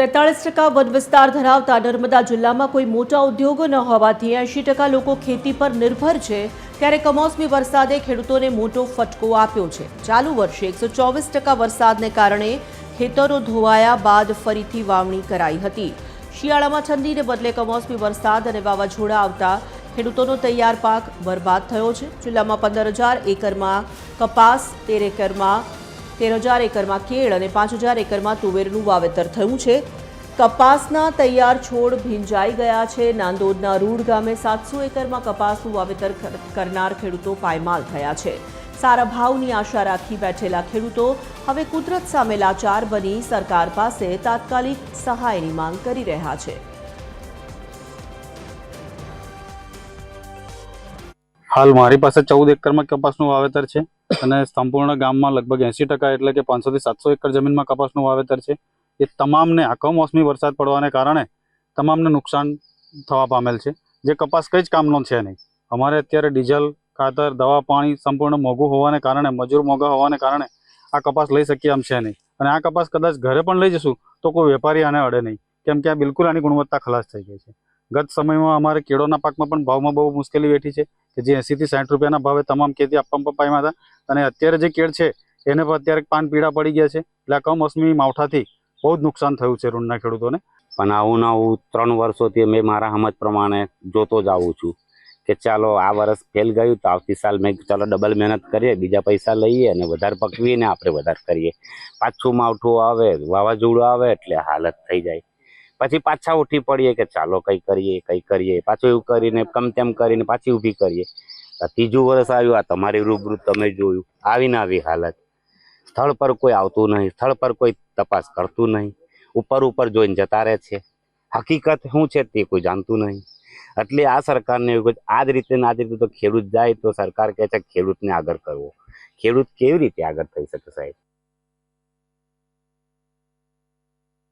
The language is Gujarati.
તેતાળીસ ટકા વન વિસ્તાર ધરાવતા નર્મદા જિલ્લામાં કોઈ મોટા ઉદ્યોગો ન હોવાથી એંશી ટકા લોકો ખેતી પર નિર્ભર છે. ત્યારે કમોસમી વરસાદે ખેડૂતોને મોટો ફટકો આપ્યો છે. ચાલુ વર્ષે એકસો ચોવીસ ટકા વરસાદને કારણે ખેતરો ધોવાયા બાદ ફરીથી વાવણી કરાઈ હતી. શિયાળામાં ઠંડીને બદલે કમોસમી વરસાદ અને વાવાઝોડા આવતા ખેડૂતોનો તૈયાર પાક બરબાદ થયો છે. જિલ્લામાં પંદર હજાર એકરમાં કપાસ, તેર એકરમાં તેર હજાર એકરમાં કેળ અને પાંચ હજાર એકરમાં તુવેરનું વાવેતર થયું છે. કપાસના તૈયાર છોડ ભીંજાઈ ગયા છે. નાંદોદના રૂડ ગામે સાતસો એકરમાં કપાસનું વાવેતર કરનાર ખેડૂતો પાયમાલ થયા છે. સારા ભાવની આશા રાખી બેઠેલા ખેડૂતો હવે કુદરત સામે લાચાર બની સરકાર પાસે તાત્કાલિક સહાયની માંગ કરી રહ્યા છે. હાલ મારી પાસે ચૌદ એકરમાં કપાસનું વાવેતર છે અને સંપૂર્ણ ગામમાં લગભગ એંસી ટકા એટલે કે પાંચસો થી સાતસો એકર જમીનમાં કપાસનું વાવેતર છે. એ તમામને આ કમોસમી વરસાદ પડવાને કારણે તમામને નુકસાન થવા પામેલ છે. જે કપાસ કંઈ જ કામનો છે નહીં. અમારે અત્યારે ડીઝલ, ખાતર, દવા, પાણી સંપૂર્ણ મોંઘું હોવાને કારણે, મજૂર મોંઘા હોવાને કારણે આ કપાસ લઈ શકીએ એમ છે નહીં. અને આ કપાસ કદાચ ઘરે પણ લઈ જશું તો કોઈ વેપારી આને અડે નહીં. કેમ કે આ બિલકુલ આની ગુણવત્તા ખલાસ થઈ ગઈ છે. ગત સમયમાં અમારે કેળોના પાકમાં પણ ભાવમાં બહુ મુશ્કેલી વેઠી છે. કે જે એંસીથી સાઠ રૂપિયાના ભાવે તમામ ખેતી આપવામાં પપાયમાં હતા. અને અત્યારે જે કેળ છે, એને પણ અત્યારે પાન પીળા પડી ગયા છે. એટલે કમોસમી માવઠાથી બહુ જ નુકસાન થયું છે રૂણના ખેડૂતોને. પણ આવું ને ત્રણ વર્ષોથી મેં મારા સમજ પ્રમાણે જોતો જ આવું છું કે ચાલો આ વર્ષ ફેલ ગયું તો આવતી સાલ મેં ચાલો ડબલ મહેનત કરીએ, બીજા પૈસા લઈએ અને વધારે પકવીને આપણે વધારે કરીએ. પાછું માવઠું આવે, વાવાઝોડું આવે એટલે હાલત થઈ જાય. પછી પાછા ઉઠી પડીએ કે ચાલો કંઈ કરીએ કંઈ કરીએ. પાછું એવું કરીને, કમ તેમ કરીને પાછી ઊભી કરીએ. ત્રીજું વર્ષ આવ્યું, આ તમારી રૂબરૂ તમે જોયું. આવીને આવી હાલત. સ્થળ પર કોઈ આવતું નહીં, સ્થળ પર કોઈ તપાસ કરતું નહીં. ઉપર ઉપર જોઈને જતા રહે છે. હકીકત શું છે તે કોઈ જાણતું નહીં. એટલે આ સરકારને એવું આ જ રીતે આ જ રીતે તો ખેડૂત જાય તો સરકાર કહે છે, ખેડૂતને આગળ કરવો. ખેડૂત કેવી રીતે આગળ થઈ શકે સાહેબ?